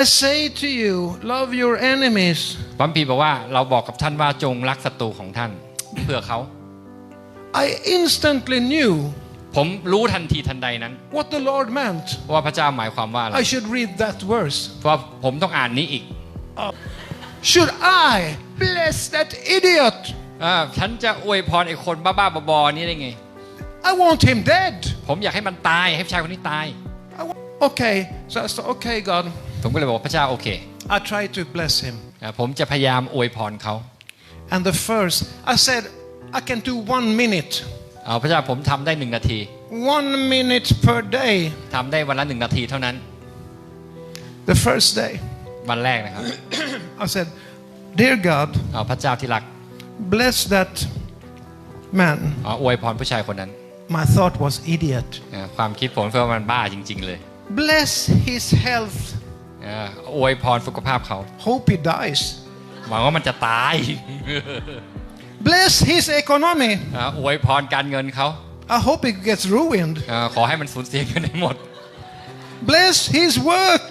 I say to you, love your enemies. พระคัมภีร์บอกว่าเราบอกกับท่านว่าจงรักศัตรูของท่านเพื่อเขา I instantly knew ผมรู้ทันทีทันใดนั้น what the Lord meant. ว่าพระเจ้าหมายความว่าอะไร I should read that verse. เพราะผมต้องอ่านนี้อีก Should I bless that idiot? อ่าฉันจะอวยพรไอ้คนบ้าๆบอๆนี่ได้ไง I want him dead. ผมอยากให้มันตายให้ชายคนนี้ตาย I wa- okay, so I said, okay, God. ผมก็เลยบอกว่าพระเจ้าโอเค I try to bless him. อ่าผมจะพยายามอวยพรเขา And the first, I said, I can do one minute. เอาพระเจ้าผมทำได้หนึ่งนาที One minute per day. ทำได้วันละหนึ่งนาทีเท่านั้น The first day. วันแรกนะครับ I said, Dear God, เอาพระเจ้าที่รัก bless that man. เอาอวยพรผู้ชายคนนั้น My thought was idiot. อ่าความคิดผมคือว่ามันบ้าจริง ๆ เลย Bless his health. อ่าอวยพรสุขภาพเขา Hope he dies. หวังว่ามันจะตาย Bless his economy. อ่าอวยพรการเงินเขา I hope he gets ruined. อ่าขอให้มันสูญเสียเงินให้หมด Bless his work.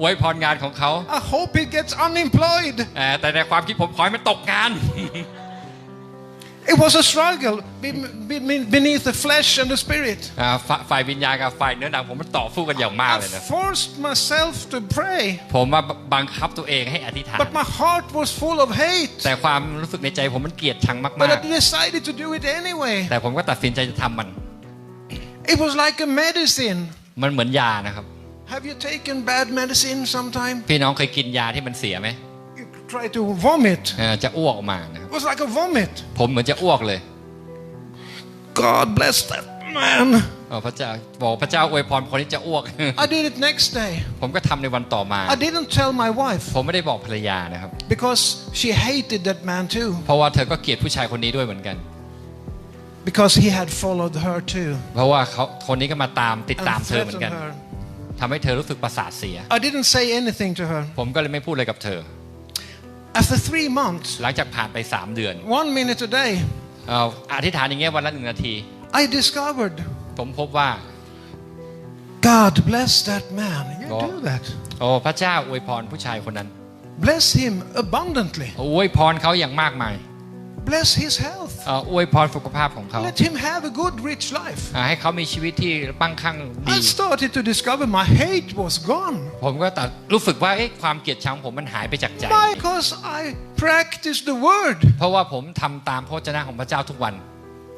อวยพรงานของเขา I hope he gets unemployed. อ่าแต่ในความคิดผมขอให้มันตกงาน It was a struggle be- be- beneath the flesh and the spirit. อ่าฝ่าฝ่ายวิญญาณกับฝ่ายเนื้อหนังผมมันต่อสู้กันอย่างมาก I เลยนะ forced myself to pray, ผมมาบังคับตัวเองให้อธิษฐาน but my heart was full of hate. แต่ความรู้สึกในใจผมมันเกลียดชัง But มาก I decided to do it anyway. ๆแต่ผมก็ตัดสินใจจะทำมัน It was like a medicine. มันเหมือนยานะครับ Have you taken bad medicine sometime? พี่น้องเคยกินยาที่มันเสียไหม You try to vomit. เอ่อจะอ้วกออกมานะครับ It was like a vomit. ผมเหมือนจะอ้วกเลย God bless that man. เออพระเจ้าบอกพระเจ้าอวยพรคนที่จะอ้วก I did it next day. ผมก็ทำในวันต่อมา I didn't tell my wife ผมไม่ได้บอกภรรยานะครับ because she hated that man too. เพราะว่าเธอก็เกลียดผู้ชายคนนี้ด้วยเหมือนกัน Because he had followed her too เพราะว่าเขาคนนี้ก็มาตามติดตาม and เธอเหมือนกัน threatened her. ทำให้เธอรู้สึกประสาทเสีย I didn't say anything to her. ผมก็เลยไม่พูดอะไรกับเธอ After three months, หลังจากผ่านไป 3 เดือน one minute a day, เอ่ออธิษฐานอย่างเงี้ยวันละหนึ่งนาที I discovered ผมพบว่า God bless that man. You Oh. do that. โอ้พระเจ้าอวยพรผู้ชายคนนั้น Bless him abundantly. อวยพรเขาอย่างมากมาย Bless his health. เอ่ออวยพรสุขภาพของเขา Let him have a good, rich life. อ่าให้เขามีชีวิตที่มั่งคั่งดี I started to discover my hate was gone. ผมก็ตัดรู้สึกว่าเอ๊ะความเกลียดชังผมมันหายไปจากใจ Why? Because I practice the word. เพราะว่าผมทำตามพระวจนะของพระเจ้าทุกวัน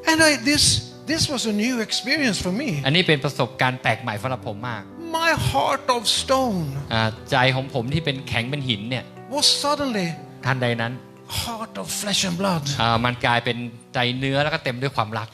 And I, this, this was a new experience for me. อันนี้เป็นประสบการณ์แปลกใหม่สำหรับผมมาก My heart of stone อ่าใจของผมที่เป็นแข็งเป็นหินเนี่ย was suddenly ทันใดนั้น heart of flesh and blood. มันกลายเป็นใจเนื้อแล้วก็เต็มด้วยความรัก